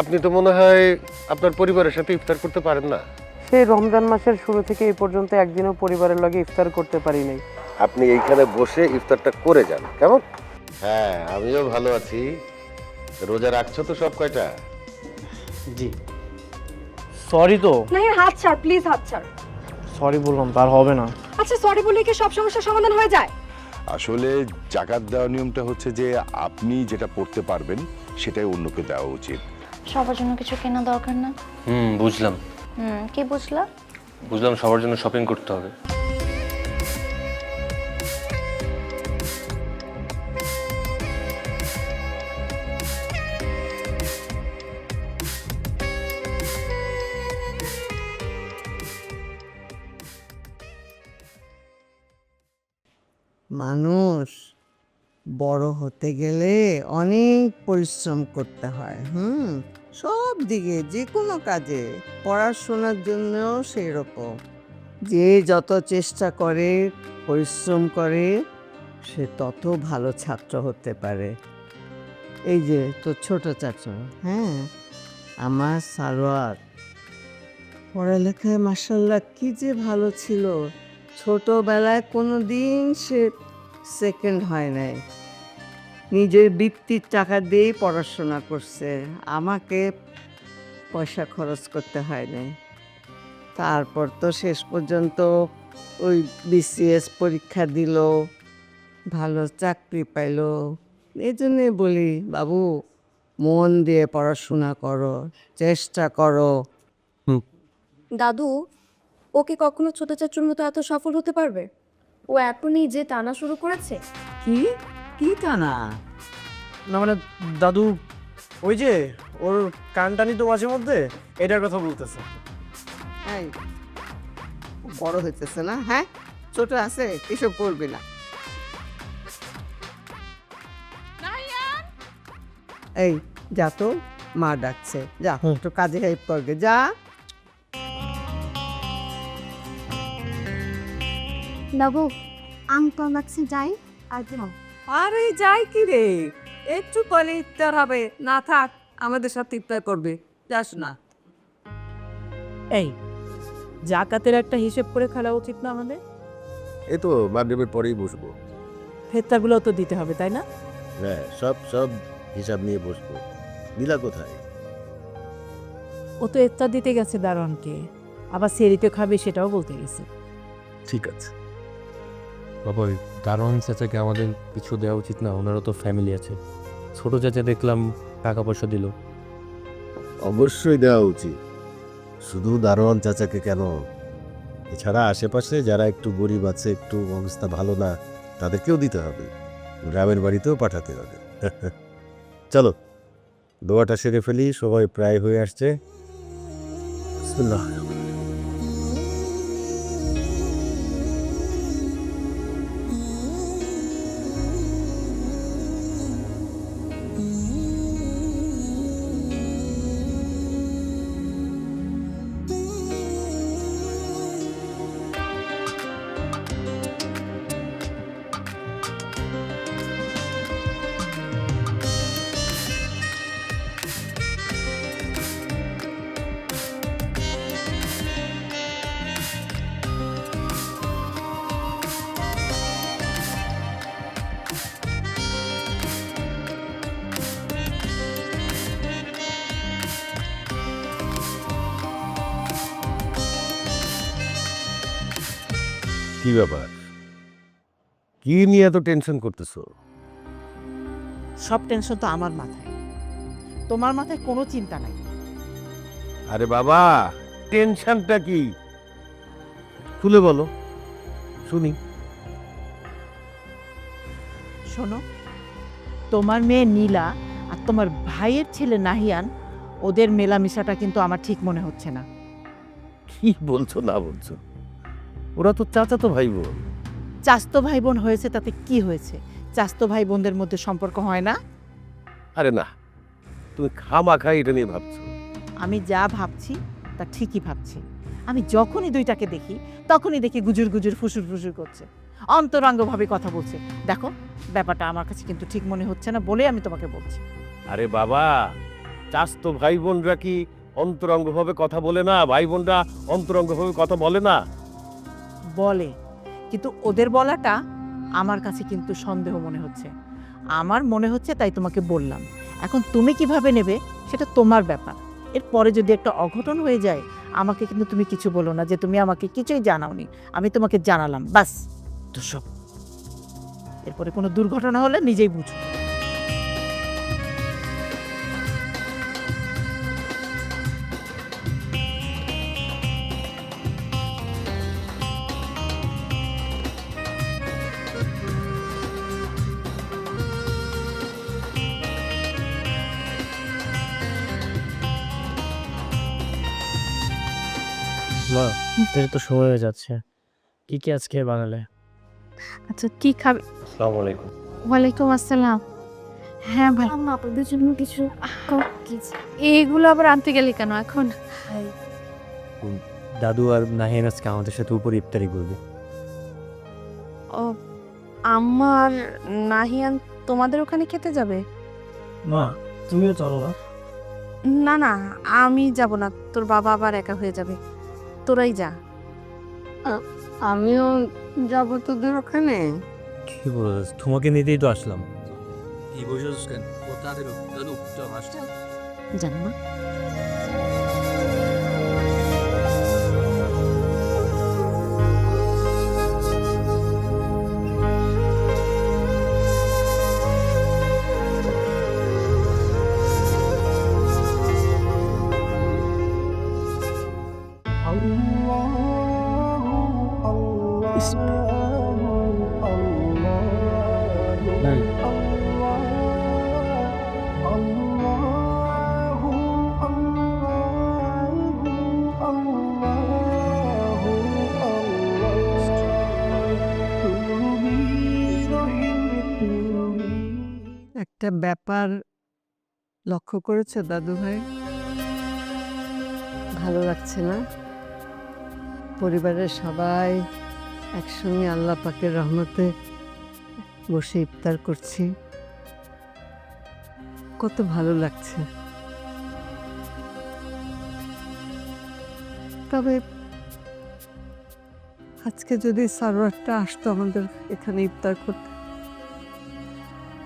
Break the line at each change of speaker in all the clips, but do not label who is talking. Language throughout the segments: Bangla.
আপনি তো মনে হয় আপনার পরিবারের সাথে ইফতার করতে পারেন না।
সেই রমজান মাসের শুরু থেকে এই পর্যন্ত একদিনও পরিবারের লগে ইফতার করতে পারি নাই।
আপনি এইখানে বসে ইফতারটা করে যান কেমন? হ্যাঁ আমিও ভালো আছি। রোজা রাখছো তো সব কয়টা?
জি। সরি তো।
নাহি হাত ছাড় প্লিজ হাত ছাড়।
সরি বললাম তার হবে না।
আচ্ছা সরি বলে কি সব সমস্যার সমাধান হয়ে যায়?
আসলে জাকাত দেওয়ার নিয়মটা হচ্ছে যে আপনি যেটা পড়তে পারবেন সেটাই অন্যকে দেওয়া উচিত।
সবার জন্য কিছু কেনা দরকার না?
হুম বুঝলাম।
হুম কি বুঝলা?
বুঝলাম সবার জন্য শপিং করতে হবে।
বড় হতে গেলে অনেক পরিশ্রম করতে হয়, হুম? সব দিকে যে কোনো কাজে। পড়াশোনার জন্যও সেই রকম যে যত চেষ্টা করে, পরিশ্রম করে, সে তত ভালো ছাত্র হতে পারে। এই যে তোর ছোট চাচা হ্যাঁ? আমার সালোয়ার পড়ালেখায় মাসাল্লাহ কি যে ভালো ছিল। ছোটবেলায় কোনো দিন সে সেকেন্ড হয় নাই। নিজের বৃত্তির টাকা দিয়েই পড়াশোনা করছে। আমাকে পয়সা খরচ করতে হয় নাই। তারপর তো শেষ পর্যন্ত ওই বিসিএস পরীক্ষা দিল ভালো চাকরি পাইলো। এই জন্যে বলি বাবু মন দিয়ে পড়াশোনা করো চেষ্টা করো।
দাদু ওকে কখনো ছোট চাচুর মতো এত সফল হতে পারবে? ও এখনই যে টানা শুরু করেছে।
কি? কি টানা
না মানে দাদু ওই যে ওর কানটানি তো মাঝে মধ্যে এটার কথা বলতেছে।
এই, বড় হইতেছে না হ্যাঁ? ছোট আছে এসব করবে না। এই যা তো মা ডাকছে যা একটু কাজে হেল্প করবে যা।
বাবু আম তো লাগছে যাই আর দিও
আরে যাই কি রে? একটু পরে ইফতার হবে। না থাক আমাদের সাথে ইফতার করবে যাস না।
এই জাকাতের একটা হিসেব করে খেলা উচিত না আমাদের?
এ তো মাগরিবের পরেই বসবো।
ফেতরাগুলো তো দিতে হবে তাই না?
হ্যাঁ সব সব হিসাব নিয়ে বসবো। নীলা কোথায়?
ও তো ইফতার দিতে গেছে দারোয়ানকে। আবার সেরিতে খাবে সেটাও বলতে গেছে।
ঠিক আছে।
বাবা দারোয়ান চাচাকে আমাদের কিছু দেওয়া উচিত না ওনারও তো ফ্যামিলি আছে। ছোট চাচা দেখলাম টাকা পয়সা দিল।
অবশ্যই দেওয়া উচিত। শুধু দারোয়ান চাচাকে কেন? এছাড়া আশেপাশে যারা একটু গরিব আছে একটু অবস্থা ভালো না তাদেরকেও দিতে হবে। গ্রামের বাড়িতেও পাঠাতে হবে। চলো দোয়াটা সেরে ফেলি সবাই প্রায় হয়ে আসছে। কি ব্যাপার? কি নিয়ে এত টেনশন করতেছো?
সব টেনশন তো আমার মাথায়। তোমার মাথায় কোনো চিন্তা নাই।
আরে বাবা টেনশনটা কি? খুলে বলো শুনি।
শোনো তোমার মেয়ে নীলা আর তোমার ভাইয়ের ছেলে নাহিয়ান ওদের মেলামেশাটা কিন্তু আমার ঠিক মনে হচ্ছে না।
কি বলছো না বলছো? ওরা তো চাচা তো ভাই বোন
চাস্তো ভাই বোন হয়েছে তাতে কি হয়েছে? চাস্তো ভাই বোনদের মধ্যে সম্পর্ক হয় না?
আরে না তুমি খামা খাই এটা নিয়ে ভাবছ।
আমি যা ভাবছি তা ঠিকই ভাবছি। আমি যখনই দুইটাকে দেখি তখনই দেখি গুজুর গুজুর ফুসুর ফুসুর করছে। অন্তরঙ্গভাবে কথা বলছে। দেখো ব্যাপারটা আমার কাছে কিন্তু ঠিক মনে হচ্ছে না বলে আমি তোমাকে বলছি।
আরে বাবা চাস্তো ভাই বোনরা কি অন্তরঙ্গভাবে কথা বলে না? ভাই বোনরা অন্তরঙ্গভাবে কথা বলে না?
বলে। কিন্তু ওদের বলাটা আমার কাছে কিন্তু সন্দেহ মনে হচ্ছে। আমার মনে হচ্ছে তাই তোমাকে বললাম। এখন তুমি কীভাবে নেবে সেটা তোমার ব্যাপার। এরপরে যদি একটা অঘটন হয়ে যায়, আমাকে কিন্তু তুমি কিছু বলো না যে তুমি আমাকে কিছুই জানাওনি। আমি তোমাকে জানালাম, বাস। তো সব এরপরে কোনো দুর্ঘটনা হলে নিজেই বুঝো।
মা এর তো সময় হয়ে যাচ্ছে। কি কি আজকে বানালে?
আচ্ছা কি খাবে?
আসসালামু আলাইকুম।
ওয়ালাইকুম আসসালাম। হ্যাঁ ভাই। আম্মা আপনাদের জন্য কিছু এগুলো আবার আনতে গেলে কেন এখন?
দাদু আর নাহিয়ান আজকে আমাদের সাথে উপরে ইফতারি করবে।
ও আমার নাহিয়ান তোমাদের ওখানে খেতে যাবে?
মা তুমিও চলো না।
না না আমি যাব না তোর বাবা আবার একা হয়ে যাবে। তোরাই যা।
আমিও যাব তোদের ওখানে?
কি বলছ তোমাকে নিতেই তো আসলাম। কি বলছিস কেন?
কোথা থেকে জান না
একটা ব্যাপার লক্ষ্য করেছে দাদু ভাই ভালো লাগছে না? পরিবারের সবাই একসঙ্গে আল্লাহ পাকের রহমতে বসে ইফতার করছি। কত ভালো লাগছে। তবে আজকে যদি সারোয়ারটা আসতো আমাদের এখানে ইফতার করতে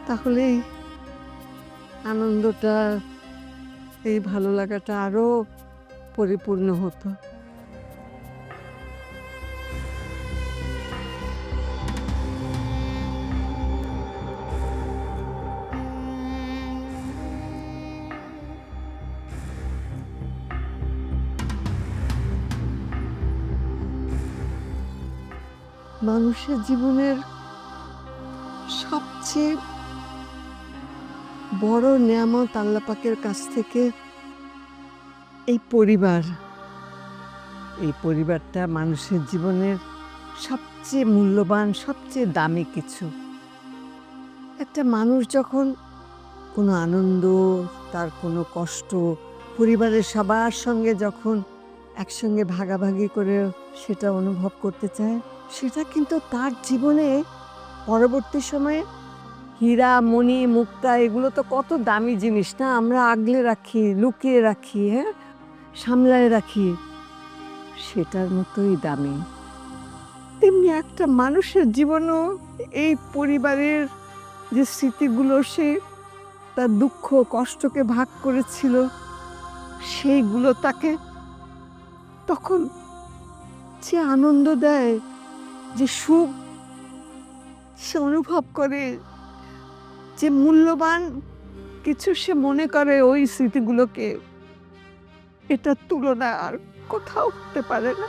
তাহলে এই আনন্দটা এই ভালো লাগাটা আরও পরিপূর্ণ হতো। মানুষের জীবনের সবচেয়ে বড় নিয়ামত আল্লাপাকের কাছ থেকে এই পরিবার, এই পরিবারটা মানুষের জীবনের সবচেয়ে মূল্যবান, সবচেয়ে দামি কিছু। একটা মানুষ যখন কোনো আনন্দ, তার কোনো কষ্ট, পরিবারের সবার সঙ্গে যখন একসঙ্গে ভাগাভাগি করে সেটা অনুভব করতে চায়, সেটা কিন্তু তার জীবনে পরবর্তী সময়ে হীরা মণি মুক্তা, এগুলো তো কত দামি জিনিস না? আমরা আগলে রাখি, লুকিয়ে রাখি হ্যাঁ? সামলায় রাখি। সেটার মতোই দামি। তেমনি একটা মানুষের জীবনও এই পরিবারের যে স্মৃতিগুলো, সে তার দুঃখ, কষ্টকে ভাগ করেছিল। সেইগুলো তাকে তখন যে আনন্দ দেয়, যে সুখ সে অনুভব করে। যে মূল্যবান কিছু সে মনে করে ওই স্মৃতিগুলোকে এটার তুলনা আর কোথাও হতে পারে না।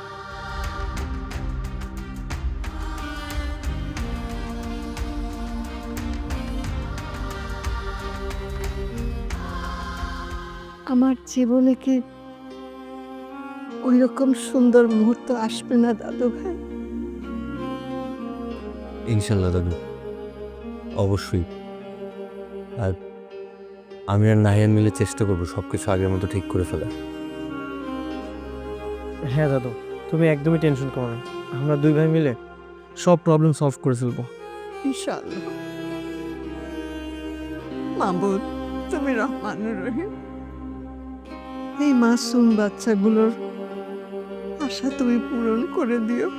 আমার জীবনে কি ওই রকম সুন্দর মুহূর্ত আসবে না, দাদু ভাই?
ইনশাল্লাহ, দাদু। অবশ্যই। আর আমি আর নাহিয়ান মিলে চেষ্টা করব সব কিছু আগের মতো ঠিক করে ফেলা
হ্যাঁ দাদু তুমি একদমই টেনশন করো না। আমরা দুই ভাই মিলে সব প্রবলেম সলভ করে ফেলব।
ইনশাআল্লাহ। মাহবুদ তুমি রহমান রহিম। এই মাসুম বাচ্চাগুলোর আশা তুমি পূরণ করে দিও।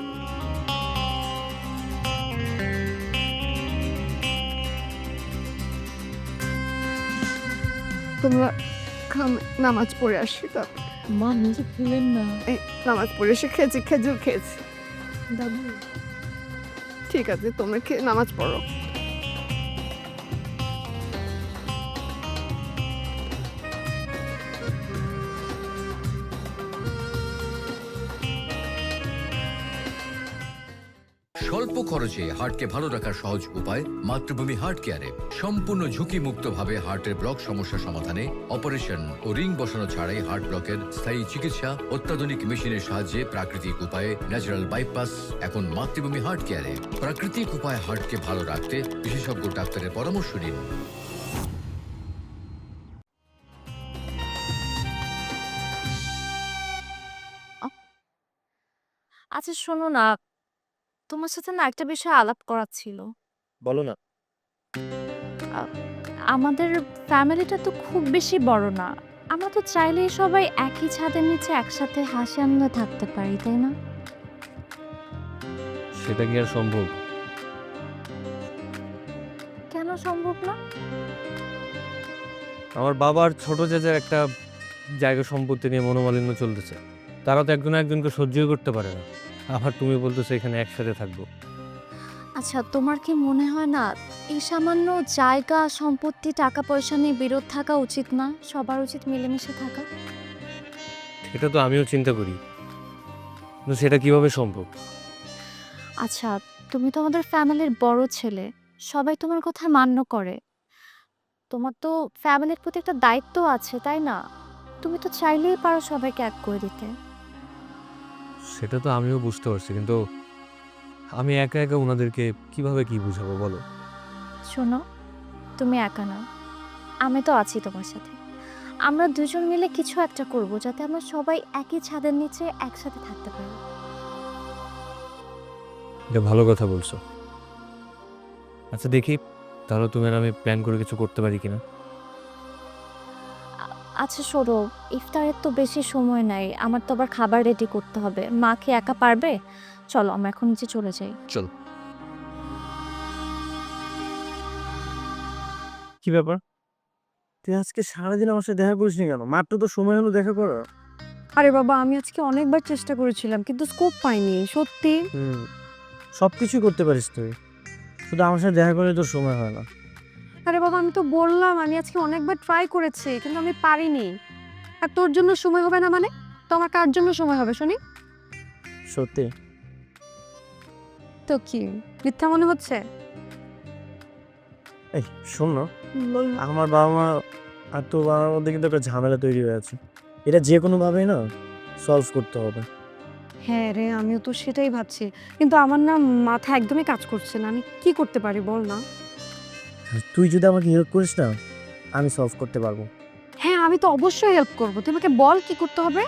তোমরা খাম- নামাজ পড়ে আসি তো।
মা নিজে খেলেন না।
এই নামাজ পড়ে এসে খেয়েছি খেজুর খেয়েছি।
দাদু।
ঠিক আছে তোমরা খেয়ে নামাজ পড়ো।
খরচে হার্টকে ভালো রাখার সহজ উপায় মাতৃভূমি হার্ট কেয়ারে। সম্পূর্ণ ঝুঁকিমুক্তভাবে হার্টের ব্লক সমস্যা সমাধানে অপারেশন ও রিং বসানো ছাড়াই হার্ট ব্লকের স্থায়ী চিকিৎসা অত্যাধুনিক মেশিনের সাহায্যে প্রাকৃতিক উপায়ে ন্যাচারাল বাইপাস, এখন মাতৃভূমি হার্ট কেয়ারে। প্রাকৃতিক উপায়ে হার্টকে ভালো রাখতে বিশেষজ্ঞ ডাক্তারের পরামর্শ নিন।
আচ্ছা শোনো না তোমার সাথে না একটা বিষয়ে আলাপ করার ছিল।
বলো না।
আমাদের ফ্যামিলিটা তো খুব বেশি বড় না। আমরা তো চাইলেই সবাই একই ছাদের নিচে একসাথে হাসি আনন্দে থাকতে পারি তাই না?
সেটা কি আর সম্ভব?
কেন সম্ভব না?
আমার বাবার ছোট চাচার একটা জায়গা সম্পত্তি নিয়ে মনোমালিন্য চলতেছে। তারা তো একজন একজনকে সহ্যই করতে পারে না। আবার তুমি বলতেছো এখানে একসাথে থাকব।
আচ্ছা তোমার কি মনে হয় না এই সামান্য জায়গা সম্পত্তি টাকা পয়সা নিয়ে বিরোধ থাকা উচিত না? সবার উচিত মিলেমিশে থাকা।
এটা তো আমিও চিন্তা করি। কিন্তু সেটা কীভাবে সম্ভব?
আচ্ছা তুমি তো আমাদের ফ্যামিলির বড় ছেলে সবাই তোমার কথা মান্য করে। তোমার তো ফ্যামিলির প্রতি একটা দায়িত্ব আছে তাই না? তুমি তো চাইলেই পারো সবাইকে এক করে দিতে।
সেটা তো আমিও বুঝতে পারছি কিন্তু আমি একা একা ওনাদেরকে কীভাবে কি বুঝাবো বলো?
শোনো তুমি একা না আমি তো আছি তোমার সাথে। আমরা দুজন মিলে কিছু একটা করব যাতে আমরা সবাই একই ছাদের নিচে একসাথে থাকতে পারি।
এটা ভালো কথা বলছো। আচ্ছা দেখি তাহলে তুমি আর আমি প্ল্যান করে কিছু করতে পারি কিনা?
আচ্ছা শোনো ইফতারের তো বেশি সময় নাই আমার তো আবার খাবার রেডি করতে হবে। মা কি একা পারবে? চলো আমরা এখন নিচে চলে যাই।
চল।
কি ব্যাপার? তুই আজকে সারাদিন আমার সাথে দেখা করিসনি কেন? মাত্র তো সময় হলো দেখা করার।
আরে বাবা আমি আজকে অনেকবার চেষ্টা করেছিলাম কিন্তু স্কোপ পাইনি সত্যি?
হুম সব কিছুই করতে পারিস তুই। শুধু আমার সাথে দেখা করলে তোর সময় হয় না।
আরে বাবা আমি তো বললাম আমি আজকে অনেকবার ট্রাই করেছি কিন্তু আমি পারিনি। আর তোর জন্য সময় হবে না মানে? তো আমার কার জন্য সময় হবে শুনি?
সত্যি।
তো কি মিথ্যা মনে হচ্ছে?
এই শোন না। আমার বাবা মা আর তোর বাবার মধ্যে কিন্তু একটা ঝামেলা তৈরি হয়ে আছে। এটা যে কোনোভাবেই না সলভ করতে হবে।
হ্যাঁ রে আমিও তো সেটাই ভাবছি। কিন্তু আমার না মাথা একদমই কাজ করছে না। আমি কি করতে পারি বল না?
তুই যদি আমাকে হেল্প করিস না আমি সলভ করতে পারব।
হ্যাঁ আমি তো অবশ্যই হেল্প করব। তুই আমাকে বল কি করতে হবে?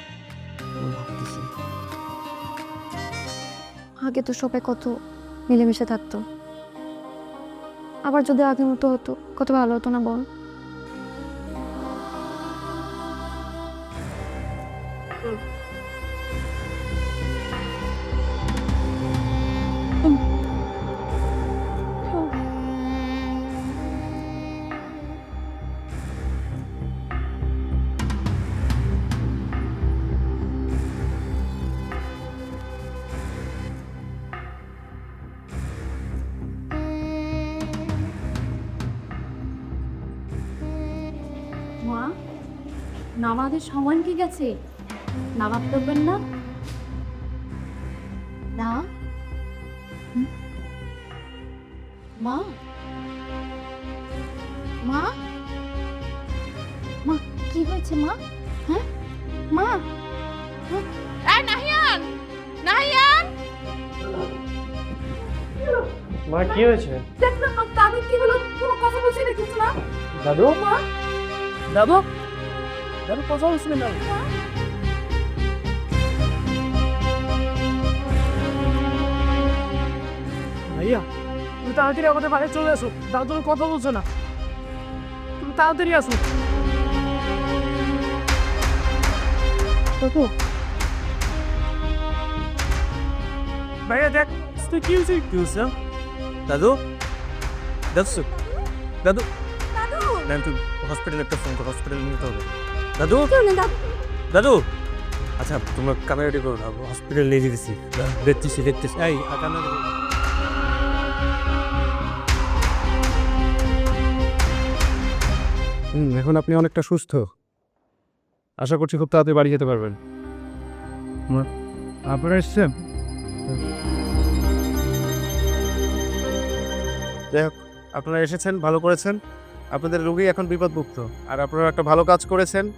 আগে তো সবাই কত মিলেমিশে থাকতো। আবার যদি আগের মতো হতো কত ভালো হতো না বল?
নামাজের সময় কি গেছে? নামাজ পড়বেন না? না। মা। মা? মা কি হয়েছে মা? হ্যাঁ? মা? এই নাহিয়ান! নাহিয়ান!
মা কি হয়েছে?
দেখলাম না দাদু কি হলো? কোনো কথা বলছে না কিছু না
দাদু?
মা?
দাদু? কথা বলছিলেন না ভাইয়া তুমি তাড়াতাড়ি আমাদের বাড়ি চলে আসো দাদু কথা বলছো না তুমি তাড়াতাড়ি আসো ভাইয়া দেখ তুই কি হয়েছে কি হয়েছে দাদু দাদু দাদু না তুই হসপিটালে একটা ফোন কর হসপিটালে নিতে হবে দাদু? দাদু? আচ্ছা তোমরা কানাডি করো না হসপিটাল নিয়ে যেতেছি। দেখতেছি দেখতেছি। এই কান্না
হুম এখন আপনি অনেকটা সুস্থ। আশা করছি খুব তাড়াতাড়ি বাড়ি যেতে পারবেন। আপনারা এসছেন? যাই হোক আপনারা এসেছেন ভালো করেছেন। আপনাদের রোগী এখন বিপদমুক্ত। আর আপনারা একটা ভালো কাজ করেছেন।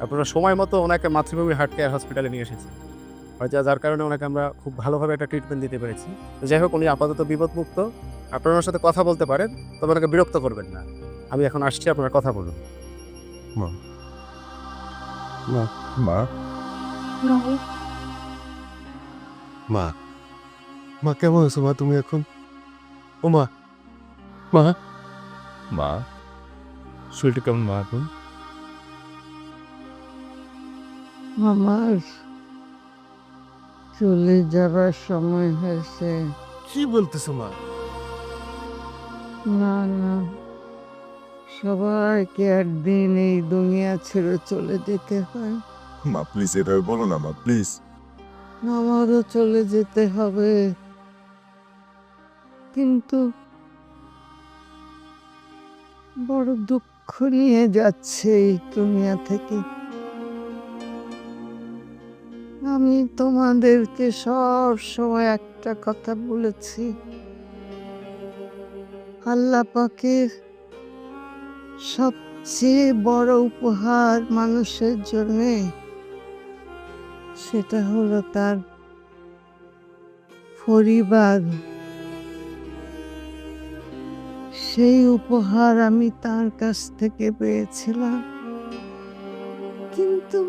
আপনারা সময় মতো ওনাকে মাতৃভূমি হার্ট কেয়ার হসপিটালে নিয়ে এসেছেন। হয়তো যার কারণে ওনাকে আমরা খুব ভালোভাবে একটা ট্রিটমেন্ট দিতে পেরেছি। যাই হোক উনি আপাতত বিপদমুক্ত। আপনারা ওনার সাথে কথা বলতে পারেন তবে ওনাকে বিরক্ত করবেন না। আমি এখন আসছি আপনারা কথা বলুন।
মা। মা। মা কেমন আছো মা? তুমি এখন? ও মা। মা। মা। শরীরটা কেমন মা এখন?
আমার চলে যাবার সময় হয়েছে।
কি বলতেছো মা?
না না। সবাইকে একদিন এই দুনিয়া ছেড়ে চলে যেতে হয়।
মা প্লিজ এভাবে বলো না মা প্লিজ
আমারও চলে যেতে হবে। কিন্তু বড় দুঃখ নিয়ে যাচ্ছে এই দুনিয়া থেকে। আমি তোমাদেরকে সব সময় একটা কথা বলেছি। আল্লাহ পাকের সবচেয়ে বড় উপহার মানুষের জন্যে সেটা হলো তার পরিবার। সেই উপহার আমি তার কাছ থেকে পেয়েছিলাম। কিন্তু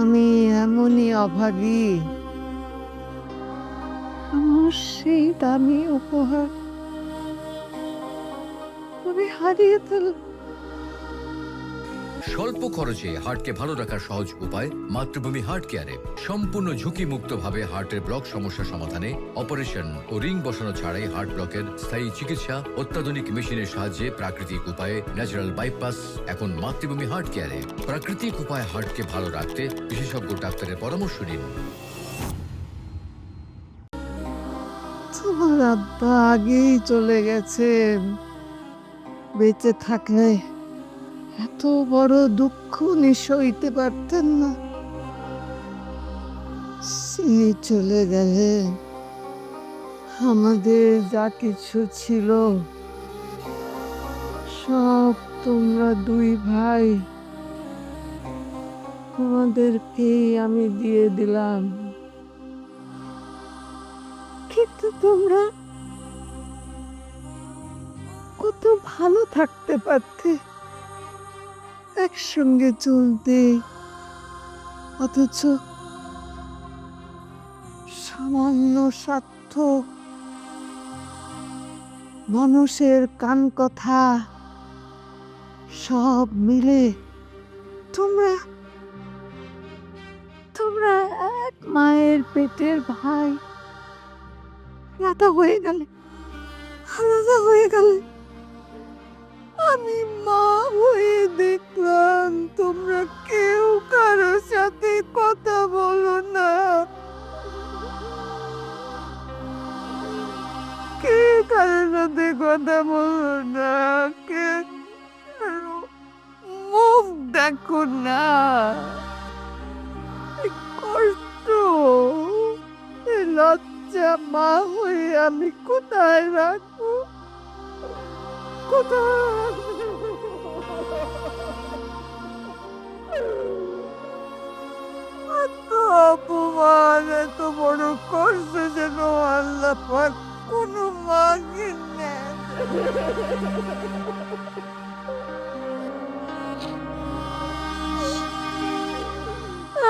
আমি এমনই অভাগী। আমার সেই দামি উপহার আমি হারিয়ে ফেললাম
স্বল্প খরচে হার্টকে ভালো রাখার সহজ উপায় মাতৃভূমি হার্ট কেয়ারে। সম্পূর্ণ ঝুঁকি মুক্তভাবে হার্টের ব্লক সমস্যা সমাধানে অপারেশন ও রিং বসানো ছাড়াই হার্ট ব্লকের স্থায়ী চিকিৎসা অত্যাধুনিক মেশিনের সাহায্যে প্রাকৃতিক উপায়ে ন্যাচারাল বাইপাস, এখন মাতৃভূমি হার্ট কেয়ারে। প্রাকৃতিক উপায়ে হার্টকে ভালো রাখতে বিশেষজ্ঞ ডাক্তারের পরামর্শ নিন।
তোমার আগেই চলে গেছেন। বেঁচে থাকলে এত বড় দুঃখ উনি সইতে পারতেন না। তিনি চলে গেলে আমাদের যা কিছু ছিল, সব তোমরা দুই ভাই তোমাদেরকেই আমি দিয়ে দিলাম। কিন্তু তোমরা কত ভালো থাকতে পারতে। একসঙ্গে চলতে। অথচ সামান্য স্বার্থ মানুষের কান কথা সব মিলে তোমরা তোমরা এক মায়ের পেটের ভাই। আলাদা হয়ে গেলে, আলাদা হয়ে গেলে। আমি মা হয়ে দেখলাম, তোমরা কেউ কারোর সাথে কথা বলো না। কে কারোর সাথে কথা বলো না কে মুখ দেখো না। কষ্ট লজ্জা, মা হয়ে আমি কোথায় রাখব? কোথায় এত বড় কষ্ট যেন আল্লাহ পাক কোনো মাকে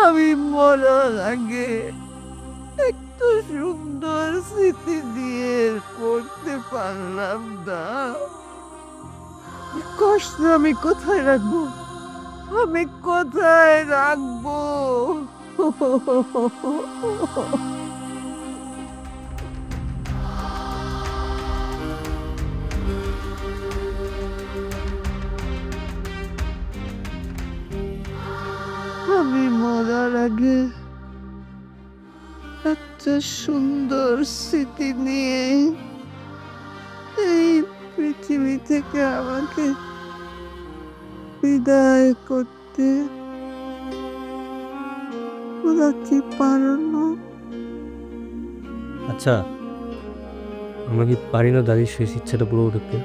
আমি মরার আগে একটু সুন্দর স্মৃতি দিয়ে করতে পারলাম না। কষ্ট আমি কোথায় রাখব? আমি কোথায় রাখব? আমি মরার আগে একটা সুন্দর স্মৃতি নিয়ে পৃথিবী থেকে আমাকে বিদায় করতে ওরা কি পারো না?
আচ্ছা আমরা কি পারি না দাঁড়িয়ে শেষ ইচ্ছাটা পুরো করতে?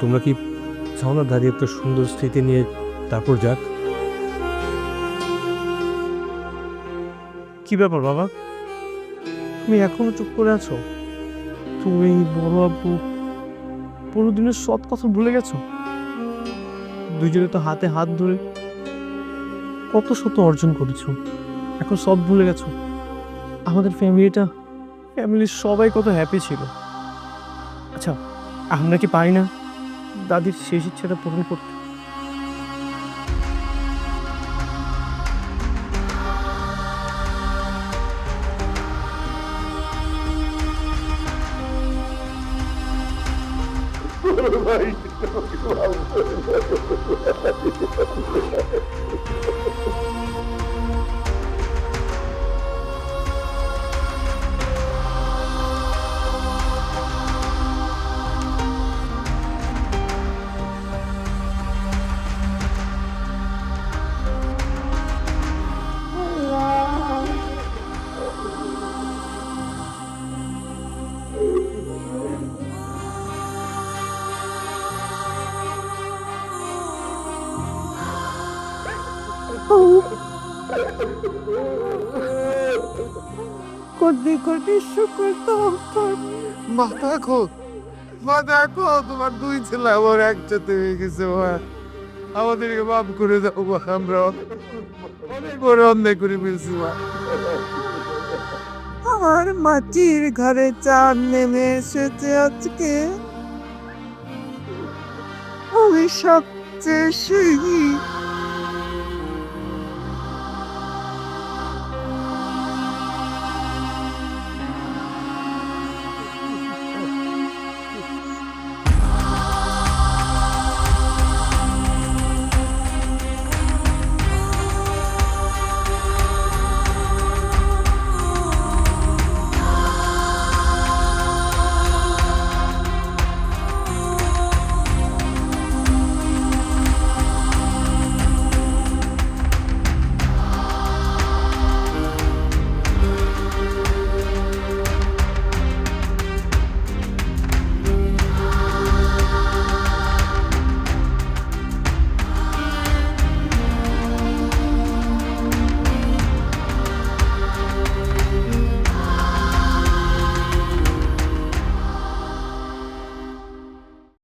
তোমরা কি চাও না দাঁড়িয়ে একটা সুন্দর স্মৃতি নিয়ে তারপর যাক?
কি ব্যাপার বাবা? তুমি এখনও চুপ করে আছো? তুমি বড় আব্বু পুরো দিনের সৎ কথা ভুলে গেছো? দুইজনে তো হাতে হাত ধরে কত শত অর্জন করেছ। এখন সব ভুলে গেছো। আমাদের ফ্যামিলিটা, ফ্যামিলির সবাই কত হ্যাপি ছিল। আচ্ছা আমরা কি পারি না? দাদির শেষ ইচ্ছাটা পূরণ করতে। ভাই।
কোটি কোটি শুকুর মা দেখো মা দেখো তোমার দুই ছেলে আমার একসাথে হয়ে গেছে মা। আমাদেরকে মাফ করে দাও মা আমরা অনেক বড় অন্যায় করে ফেলছি মা। আমার মাটির ঘরে চাঁদ নেমে এসেছে আজকে। আমি সবচেয়ে সুখী